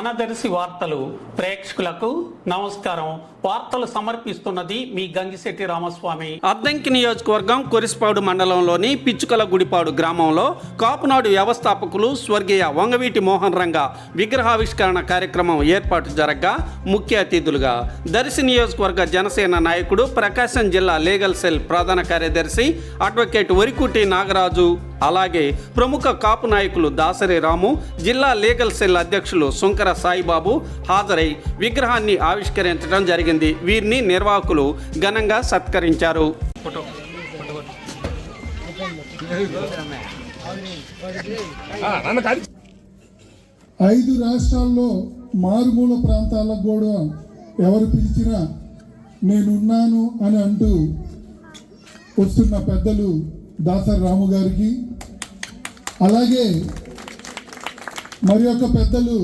మనదర్శి వార్తలు ప్రేక్షకులకు నమస్కారం. వార్తలు సమర్పిస్తున్నది మీ గంగిశెట్టి రామస్వామి. అద్దంకి నియోజకవర్గం కొరిసిపాడు మండలంలోని పిచ్చుకల గుడిపాడు గ్రామంలో కాపునాడు వ్యవస్థాపకులు స్వర్గీయ వంగవీటి మోహన్ రంగ విగ్రహావిష్కరణ కార్యక్రమం ఏర్పాటు జరగగా ముఖ్య అతిథులుగా. దర్శి నియోజకవర్గ జనసేన నాయకుడు ప్రకాశం జిల్లా లీగల్ సెల్ ప్రధాన కార్యదర్శి అడ్వకేట్ వరికుటి నాగరాజు అలాగే ప్రముఖ కాపు నాయకులు దాసరి రాము జిల్లా లీగల్ సెల్ అధ్యక్షులు సుంకర సాయిబాబు హాజరై విగ్రహాన్ని ఆవిష్కరించడం జరిగింది. వీరిని నిర్వాహకులు ఘనంగా సత్కరించారు. ఐదు రాష్ట్రాల్లో మారుమూల ప్రాంతాలకు కూడా ఎవరు పిలిచినా నేనున్నాను అని అంటూ వస్తున్న పెద్దలు దాసరి రాము గారికి అలాగే మరి యొక్క పెద్దలు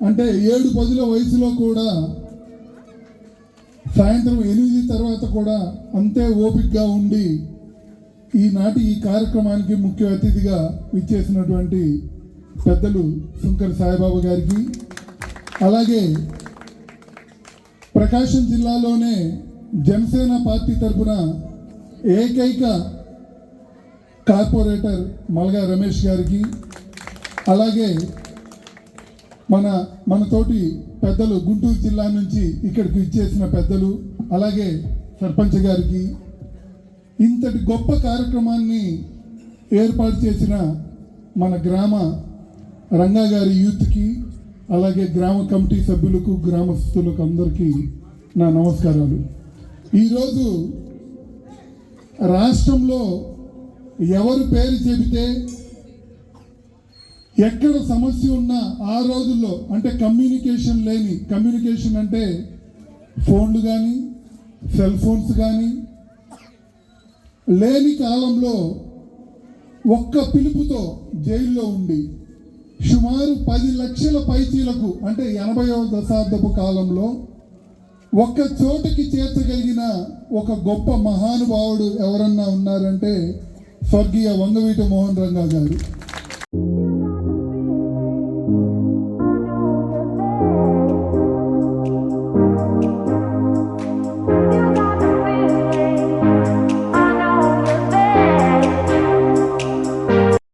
అంటే ఏడు పదుల వయసులో కూడా సాయంత్రం ఎనిమిది తర్వాత కూడా అంతే ఓపికగా ఉండి ఈనాటి ఈ కార్యక్రమానికి ముఖ్య అతిథిగా విచ్చేసినటువంటి పెద్దలు శంకర్ సాయిబాబు గారికి అలాగే ప్రకాశం జిల్లాలోనే జనసేన పార్టీ తరఫున ఏకైక కార్పొరేటర్ మల్గా రమేష్ గారికి అలాగే మన మనతోటి పెద్దలు గుంటూరు జిల్లా నుంచి ఇక్కడికి ఇచ్చేసిన పెద్దలు అలాగే సర్పంచ్ గారికి ఇంతటి గొప్ప కార్యక్రమాన్ని ఏర్పాటు చేసిన మన గ్రామ రంగా గారి యూత్కి అలాగే గ్రామ కమిటీ సభ్యులకు గ్రామస్తులకు అందరికీ నా నమస్కారాలు. ఈరోజు రాష్ట్రంలో ఎవరు పేరు చెబితే ఎక్కడ సమస్య ఉన్నా ఆ రోజుల్లో అంటే కమ్యూనికేషన్ లేని కమ్యూనికేషన్ అంటే ఫోన్లు కానీ సెల్ ఫోన్స్ కానీ లేని కాలంలో ఒక్క పిలుపుతో జైల్లో ఉండి సుమారు పది లక్షల పైచీలకు అంటే ఎనభైవ దశాబ్దపు కాలంలో ఒక్క చోటకి చేర్చగలిగిన ఒక గొప్ప మహానుభావుడు ఎవరన్నా ఉన్నారంటే స్వర్గీయ వంగవీట మోహన్ రంగా గారు